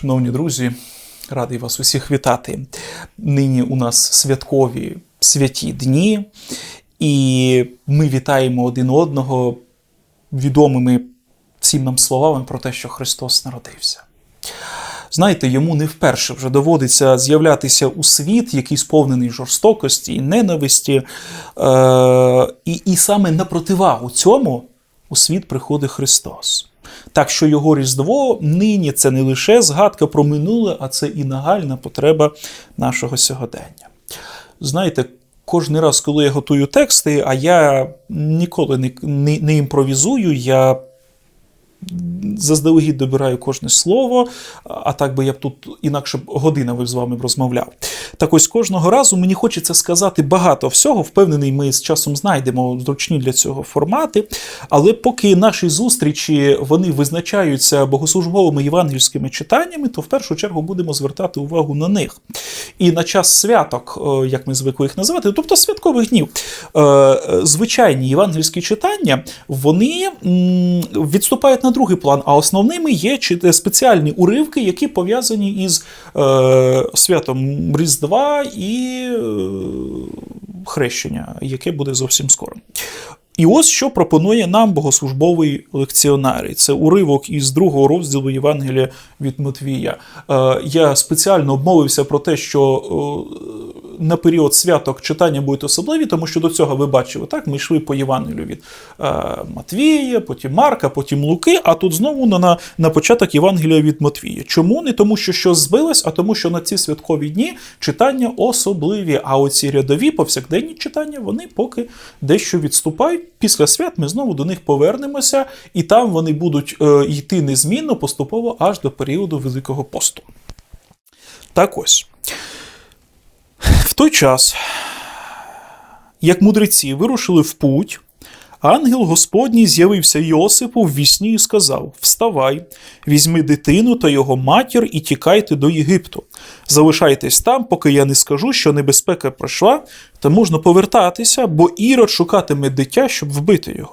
Шановні друзі, радий вас усіх вітати. Нині у нас святкові святі дні, і ми вітаємо один одного відомими всім нам словами про те, що Христос народився. Знаєте, йому не вперше вже доводиться з'являтися у світ, який сповнений жорстокості і ненависті. Е- і, і саме на противагу цьому у світ приходить Христос. Так що його Різдво нині це не лише згадка про минуле, а це і нагальна потреба нашого сьогодення. Знаєте, Кожний раз, коли я готую тексти, а я ніколи не, не, не імпровізую, я заздалегідь добираю кожне слово, а так би я б тут інакше годинами з вами б розмовляв. Так ось кожного разу мені хочеться сказати багато всього. Впевнений, ми з часом знайдемо зручні для цього формати. Але поки наші зустрічі вони визначаються богослужбовими євангельськими читаннями, то в першу чергу будемо звертати увагу на них. І на час святок, е, як ми звикли їх називати, тобто святкових днів, е, звичайні євангельські читання, вони відступають на другий план, а основними є спеціальні уривки, які пов'язані із е, святом Різдва і е, хрещення, яке буде зовсім скоро. І ось що пропонує нам богослужбовий лекціонарій. Це уривок із другого розділу Євангелія від Матвія. Е, я спеціально обмовився про те, що е, на період святок читання будуть особливі, тому що до цього ви бачили, так, ми йшли по Євангелію від е, Матвія, потім Марка, потім Луки, а тут знову на на початок Євангелія від Матвія. Чому? Не тому, що щось збилось, а тому, що на ці святкові дні читання особливі. А оці рядові повсякденні читання вони поки дещо відступають. Після свят ми знову до них повернемося, і там вони будуть е, йти незмінно поступово аж до періоду Великого посту. Так ось. Той час, як мудреці вирушили в путь, ангел Господній з'явився Йосипу в вісні і сказав: Вставай, візьми дитину та його матір і тікайте до Єгипту. Залишайтесь там, поки я не скажу, що небезпека пройшла, та можна повертатися, бо Ірод шукатиме дитя, щоб вбити його.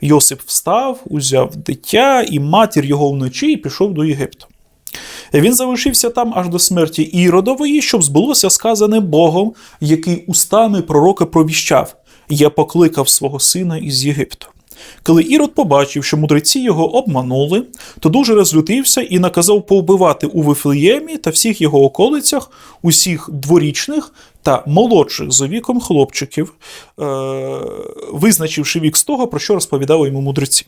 Йосип встав, узяв дитя і матір його вночі і пішов до Єгипту. Він залишився там аж до смерті Іродової, щоб збулося сказане Богом, який устами пророка провіщав: Я покликав свого сина із Єгипту. Коли Ірод побачив, що мудреці його обманули, то дуже розлютився і наказав повбивати у Вифлеємі та всіх його околицях усіх дворічних та молодших за віком хлопчиків, е- визначивши вік з того, про що розповідали йому мудреці.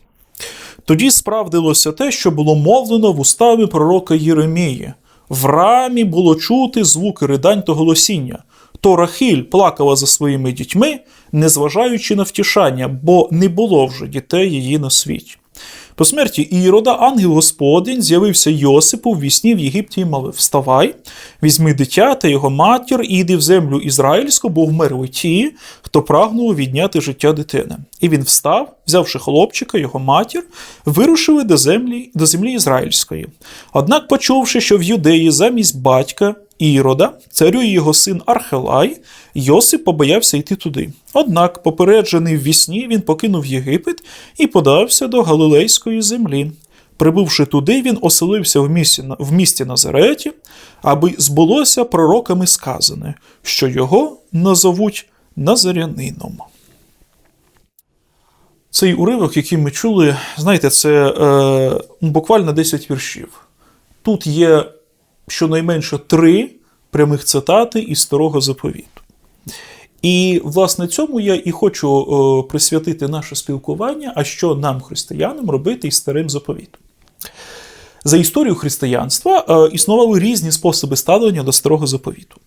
Тоді справдилося те, що було мовлено в уставі пророка Єремії. В рамі було чути звуки ридань та голосіння. То Рахіль плакала за своїми дітьми, незважаючи на втішання, бо не було вже дітей її на світі. По смерті Ірода ангел Господень з'явився Йосипу в вісні в Єгипті і мовив Вставай, візьми дитя та його матір, і йди в землю ізраїльську, бо вмерли ті, хто прагнув відняти життя дитини. І він встав, взявши хлопчика, його матір, вирушили до землі, до землі ізраїльської. Однак, почувши, що в юдеї замість батька Ірода, царює його син Архелай, Йосип побоявся йти туди. Однак, попереджений в вісні, він покинув Єгипет і подався до Галилейської землі. Прибувши туди, він оселився в місті в місті Назареті, аби збулося пророками сказане, що його назовуть Назарянином. Цей уривок, який ми чули, знаєте, це е, буквально 10 віршів. Тут є щонайменше три прямих цитати із старого заповіту. І, власне, цьому я і хочу о, присвятити наше спілкування, а що нам, християнам, робити із старим заповітом. За історію християнства е, існували різні способи ставлення до старого заповіту.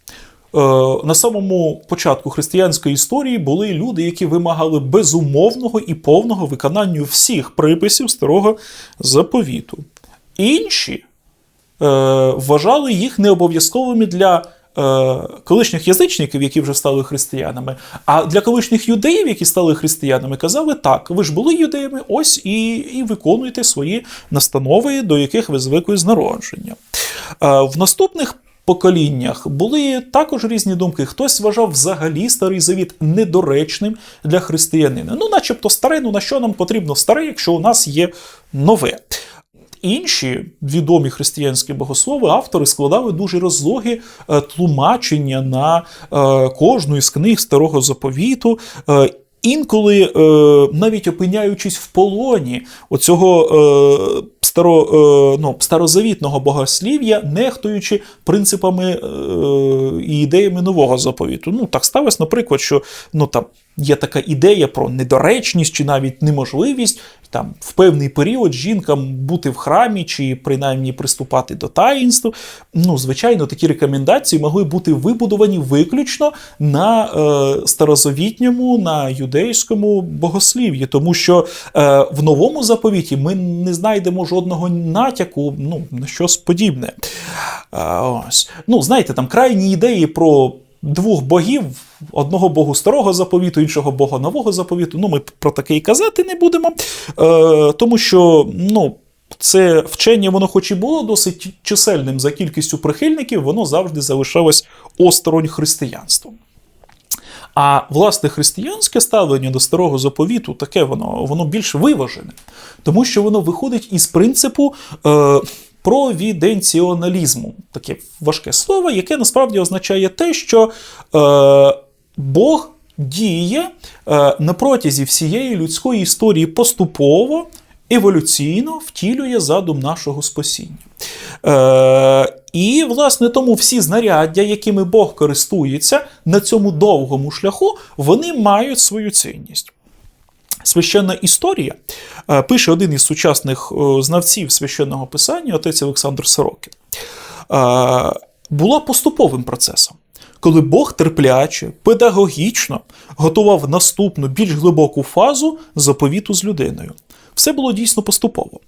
Е, на самому початку християнської історії були люди, які вимагали безумовного і повного виконання всіх приписів старого заповіту. Інші е, вважали їх необов'язковими для е, колишніх язичників, які вже стали християнами. А для колишніх юдеїв, які стали християнами, казали так: ви ж були юдеями, ось і і виконуйте свої настанови, до яких ви звикли з народження. Е, в наступних поколіннях були також різні думки. Хтось вважав взагалі старий завіт недоречним для християнина. Ну, начебто, старе, ну на що нам потрібно старе, якщо у нас є нове. Інші відомі християнські богослови, автори складали дуже розлоги е, тлумачення на е, кожну із книг старого заповіту. Інколи, е, навіть опиняючись в полоні оцього е, старо, е, ну, старозавітного богослів'я, нехтуючи принципами е, і ідеями нового заповіту. Ну, так сталося, наприклад, що ну, там, є така ідея про недоречність чи навіть неможливість там в певний період жінкам бути в храмі чи принаймні приступати до таїнства. Ну, звичайно, такі рекомендації могли бути вибудовані виключно на е, старозавітньому, на юдейському богослів'ї, тому що е, в новому заповіті ми не знайдемо жодного натяку ну, на щось подібне. Е, ось. Ну, знаєте, там крайні ідеї про двох богів, одного богу старого заповіту, іншого бога нового заповіту. Ну, ми про таке і казати не будемо. Е, Тому що, ну. Це вчення, воно, хоч і було досить чисельним за кількістю прихильників, воно завжди залишалось осторонь християнством. А власне християнське ставлення до старого заповіту таке воно воно більш виважене, тому що воно виходить із принципу е, провіденціоналізму. Таке важке слово, яке насправді означає те, що е, Бог діє е, на протязі всієї людської історії поступово. Еволюційно втілює задум нашого спасіння. Е, І, власне, тому всі знаряддя, якими Бог користується на цьому довгому шляху, вони мають свою цінність. Священна історія е, пише один із сучасних е, знавців священного писання, отець Олександр Сорокін, е, була поступовим процесом, коли Бог терпляче, педагогічно готував наступну більш глибоку фазу заповіту з людиною. Все було дійсно поступово.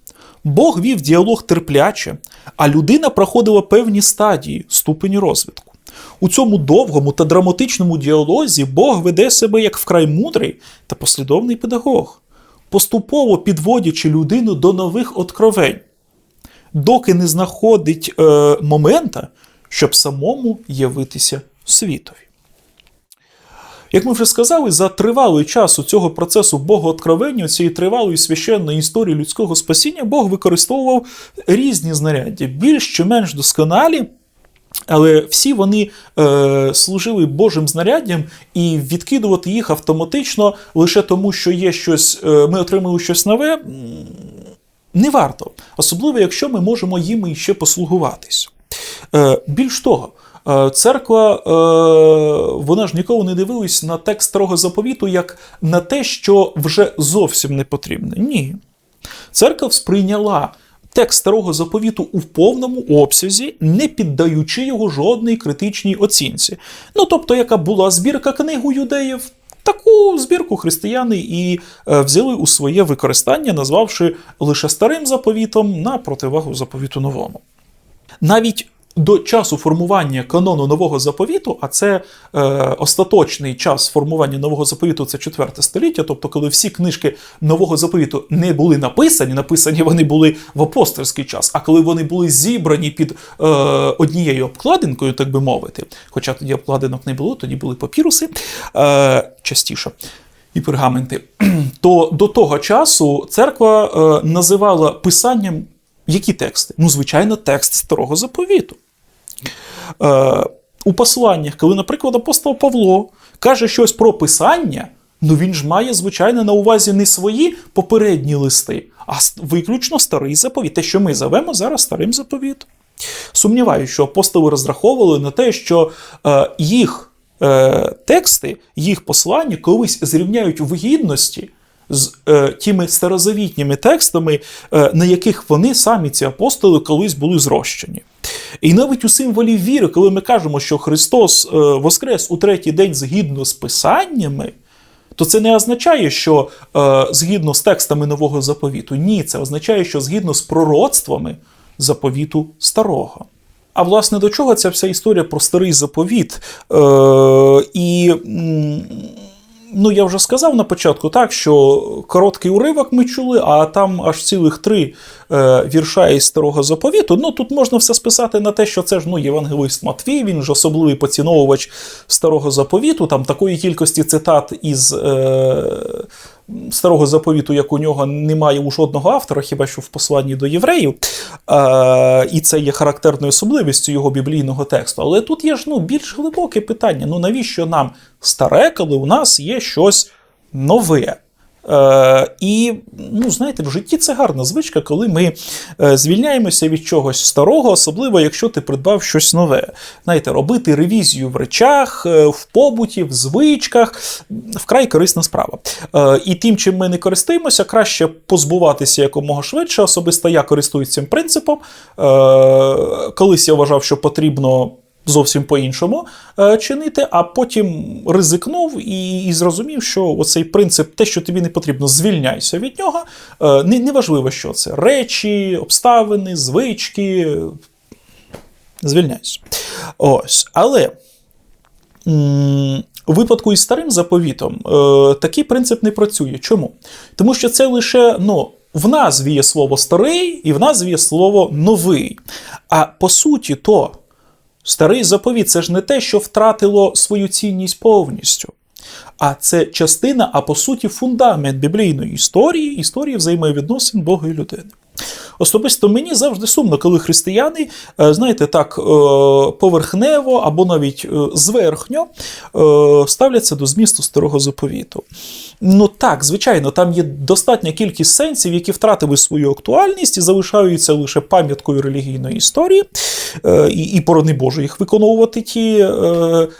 Бог вів діалог терпляче, а людина проходила певні стадії ступені розвитку. У цьому довгому та драматичному діалозі Бог веде себе як вкрай мудрий та послідовний педагог, поступово підводячи людину до нових откровень, доки не знаходить е, момента, щоб самому явитися світові. Як ми вже сказали, за тривалий час у цього процесу богооткровення, цієї тривалої священної історії людського спасіння, Бог використовував різні знаряддя, більш чи менш досконалі. Але всі вони е, служили Божим знаряддям, і відкидувати їх автоматично лише тому, що є щось, е, ми отримали щось нове, не варто. Особливо, якщо ми можемо їм іще послугуватись. Е, більш того, е, церква е, вона ж ніколи не дивилась на текст старого заповіту як на те, що вже зовсім не потрібне. Ні. Церква сприйняла текст старого заповіту у повному обсязі, не піддаючи його жодній критичній оцінці. Ну тобто, яка була збірка книг у юдеїв. Таку збірку християни і е, взяли у своє використання, назвавши лише старим заповітом на противагу заповіту новому. Навіть до часу формування канону нового заповіту, а це е, остаточний час формування нового заповіту це 4 століття, тобто, коли всі книжки нового заповіту не були написані, написані вони були в апостольський час, а коли вони були зібрані під е, однією обкладинкою, так би мовити, хоча тоді обкладинок не було, тоді були папіруси е, частіше. І пергаменти, то до того часу церква е, називала писанням які тексти? Ну, звичайно, текст старого заповіту. Е, У посланнях, коли, наприклад, апостол Павло каже щось про писання, ну він ж має, звичайно, на увазі не свої попередні листи, а виключно старий заповіт, те, що ми зовемо зараз старим заповітом. Сумніваюся, що апостоли розраховували на те, що е, їх е, тексти, їх послання колись зрівняють в гідності з е, тими старозавітніми текстами, е, на яких вони самі ці апостоли колись були зрощені. І навіть у символі віри, коли ми кажемо, що Христос е, воскрес у третій день згідно з Писаннями, то це не означає, що е, згідно з текстами нового заповіту. Ні, це означає, що згідно з пророцтвами заповіту старого. А власне до чого ця вся історія про старий заповіт? Е, І Ну, я вже сказав на початку, так, що короткий уривок ми чули, а там аж цілих три е, вірша із старого заповіту. Ну, тут можна все списати на те, що це ж ну, євангелист Матвій, він ж особливий поціновувач старого заповіту, там такої кількості цитат із е, старого заповіту, як у нього, немає у жодного автора, хіба що в посланні до євреїв. Е, і це є характерною особливістю його біблійного тексту. Але тут є ж ну, більш глибоке питання: ну навіщо нам старе, коли у нас є щось нове? Е, І ну, знаєте, в житті це гарна звичка, коли ми е, звільняємося від чогось старого, особливо якщо ти придбав щось нове. Знаєте, робити ревізію в речах, е, в побуті, в звичках вкрай корисна справа. І тим, чим ми не користуємося, краще позбуватися якомога швидше. Особисто я користуюсь цим принципом. Колись я вважав, що потрібно зовсім по-іншому е, чинити, а потім ризикнув і, і зрозумів, що оцей принцип, те, що тобі не потрібно, звільняйся від нього. Е, не, Неважливо, що це речі, обставини, звички. Звільняйся. Ось. Але. У випадку із старим заповітом е, такий принцип не працює. Чому? Тому що це лише ну, в назві є слово старий і в назві є слово новий. А по суті, то Старий заповіт це ж не те, що втратило свою цінність повністю. А це частина, а по суті, фундамент біблійної історії, історії взаємовідносин Бога і людини. Особисто мені завжди сумно, коли християни, е, знаєте, так е, поверхнево або навіть е, зверхньо ставляться до змісту старого заповіту. Ну так, звичайно, там є достатня кількість сенсів, які втратили свою актуальність і залишаються лише пам'яткою релігійної історії, і, і порони Боже їх виконувати ті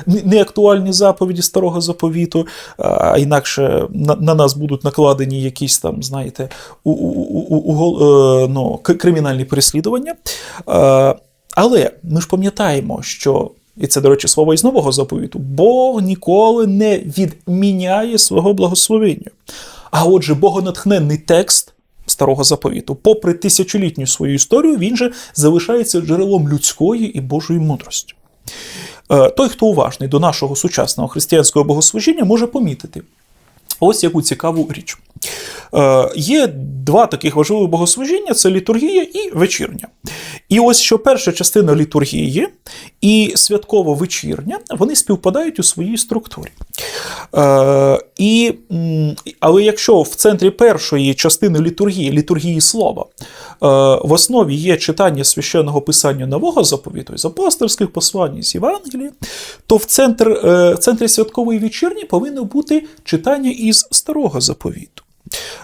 неактуальні заповіді старого заповіту, а інакше на, на нас будуть накладені якісь там, знаєте, у, у, у, у, ну, кримінальні переслідування. Е, але ми ж пам'ятаємо, що. І це, до речі, слово із нового заповіту. Бог ніколи не відміняє свого благословення. А отже, богонатхненний текст старого заповіту, попри тисячолітню свою історію, він же залишається джерелом людської і Божої мудрості. Е, той, хто уважний до нашого сучасного християнського богослужіння, може помітити ось яку цікаву річ. Е, Є два таких важливих богослужіння: це літургія і вечірня. І ось що перша частина літургії і святково вечірня вони співпадають у своїй структурі. Е, і, Але якщо в центрі першої частини літургії, літургії слова, е, в основі є читання священного писання нового заповіту з апостольських послань, з Євангелії, то в, центр, в центрі святкової вечірні повинно бути читання із старого заповіту.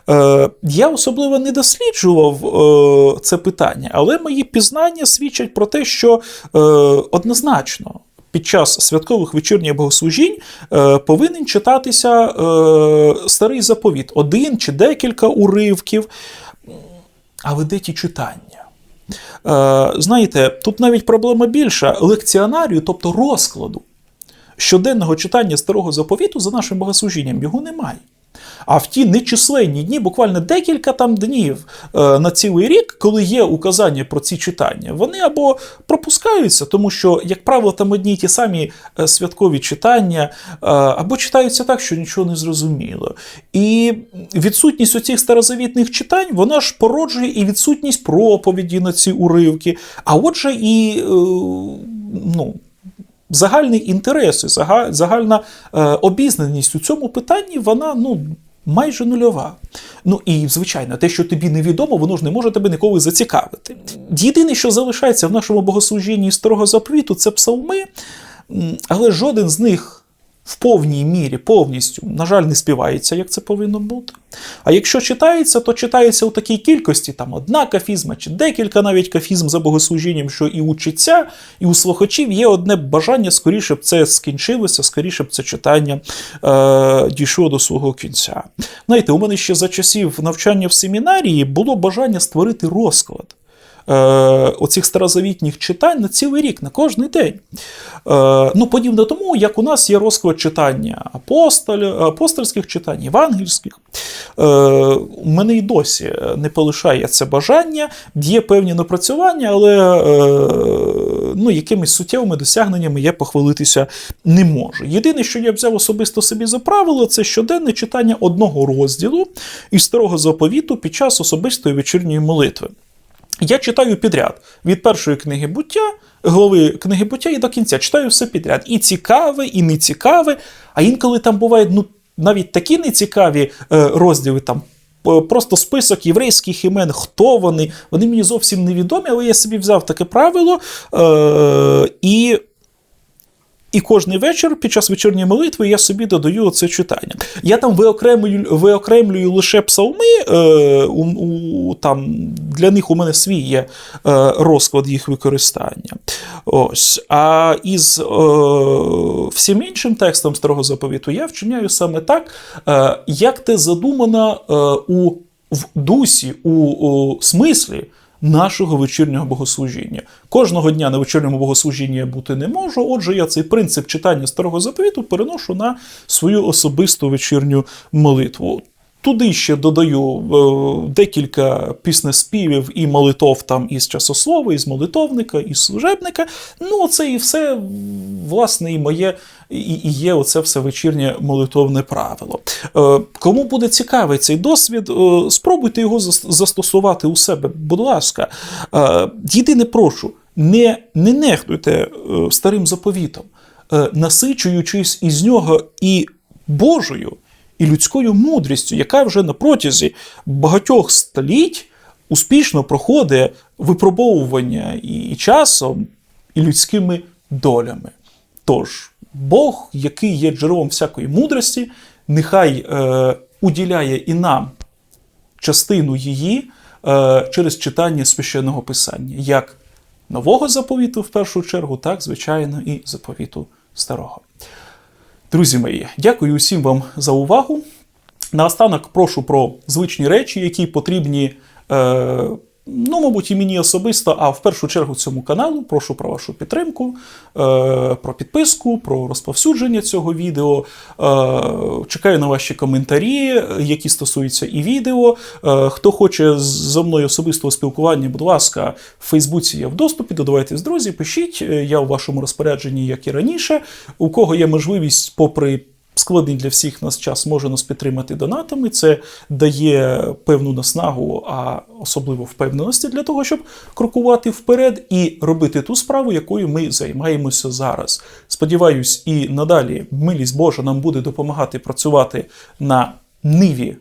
Е, я особливо не досліджував е, це питання, але мої пізнання свідчать про те, що е, однозначно. Під час святкових вечірніх богослужінь повинен читатися старий заповіт, один чи декілька уривків. Але де ті читання? Знаєте, тут навіть проблема більша лекціонарію, тобто розкладу щоденного читання старого заповіту за нашим богослужінням його немає. А в ті нечисленні дні, буквально декілька там днів е, на цілий рік, коли є указання про ці читання, вони або пропускаються, тому що, як правило, там одні й ті самі е, святкові читання, е, або читаються так, що нічого не зрозуміло. І відсутність оцих старозавітних читань, вона ж породжує і відсутність проповіді на ці уривки. А отже, і ну. Загальний інтерес, загальна е, обізнаність у цьому питанні, вона ну майже нульова. Ну і звичайно, те, що тобі невідомо, воно ж не може тебе ніколи зацікавити. Єдине, що залишається в нашому богослужінні старого заповіту, це псалми, але жоден з них в повній мірі, повністю, на жаль, не співається, як це повинно бути. А якщо читається, то читається у такій кількості, там одна кафізма чи декілька навіть кафізм за богослужінням, що і у читця, і у слухачів є одне бажання, скоріше б це скінчилося, скоріше б це читання е, дійшло до свого кінця. Знаєте, у мене ще за часів навчання в семінарії було бажання створити розклад. Е, оцих старозавітніх читань на цілий рік, на кожний день. Е, ну, Подібно тому, як у нас є розклад читання апостоль, апостольських читань, євангельських. Е, у мене і досі не полишає це бажання, є певні напрацювання, але ну, якимись суттєвими досягненнями я похвалитися не можу. Єдине, що я взяв особисто собі за правило, це щоденне читання одного розділу із старого заповіту під час особистої вечірньої молитви. Я читаю підряд від першої книги буття, голови книги буття і до кінця читаю все підряд. І цікаве, і не цікаве. А інколи там бувають ну, навіть такі нецікаві е, розділи там. Просто список єврейських імен, хто вони, вони мені зовсім невідомі, але я собі взяв таке правило е, і і кожний вечір під час вечірньої молитви я собі додаю це читання. Я там виокремлюю, виокремлюю лише псалми. Е, у, у, там, для них у мене свій є е, розклад їх використання. Ось. А із е, всім іншим текстом старого заповіту я вчиняю саме так, е, як те задумано е, у в дусі, у, у смислі нашого вечірнього богослужіння. Кожного дня на вечірньому богослужінні я бути не можу. Отже, я цей принцип читання старого заповіту переношу на свою особисту вечірню молитву. Туди ще додаю е, декілька піснеспівів і молитов там із часослова, із молитовника, із служебника. Ну, це і все, власне, і моє і, і є оце все вечірнє молитовне правило. Е, кому буде цікавий цей досвід, е, спробуйте його застосувати у себе, будь ласка. Єдине прошу, не, не нехтуйте старим заповітом, насичуючись із нього і Божою і людською мудрістю, яка вже на протязі багатьох століть успішно проходить випробовування і часом, і людськими долями. Тож, Бог, який є джерелом всякої мудрості, нехай е, уділяє і нам частину її е, через читання священного писання, як нового заповіту в першу чергу, так, звичайно, і заповіту старого. Друзі мої, дякую усім вам за увагу. Наостанок прошу про звичні речі, які потрібні, е, ну, мабуть, і мені особисто, а в першу чергу цьому каналу. Прошу про вашу підтримку, е, про підписку, про розповсюдження цього відео. Е, чекаю на ваші коментарі, які стосуються і відео. Е, хто хоче зі мною особистого спілкування, будь ласка, в Фейсбуці я в доступі, додавайтесь, друзі, пишіть. Я у вашому розпорядженні, як і раніше. У кого є можливість, попри складний для всіх нас час може нас підтримати донатами. Це дає певну наснагу, а особливо впевненості для того, щоб крокувати вперед і робити ту справу, якою ми займаємося зараз. Сподіваюсь, і надалі милість Божа нам буде допомагати працювати на ниві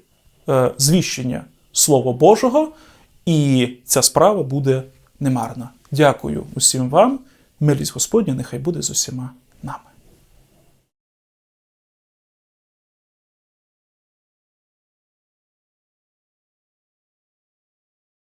е, звіщення Слова Божого, і ця справа буде немарна. Дякую усім вам. Милість Господня, нехай буде з усіма.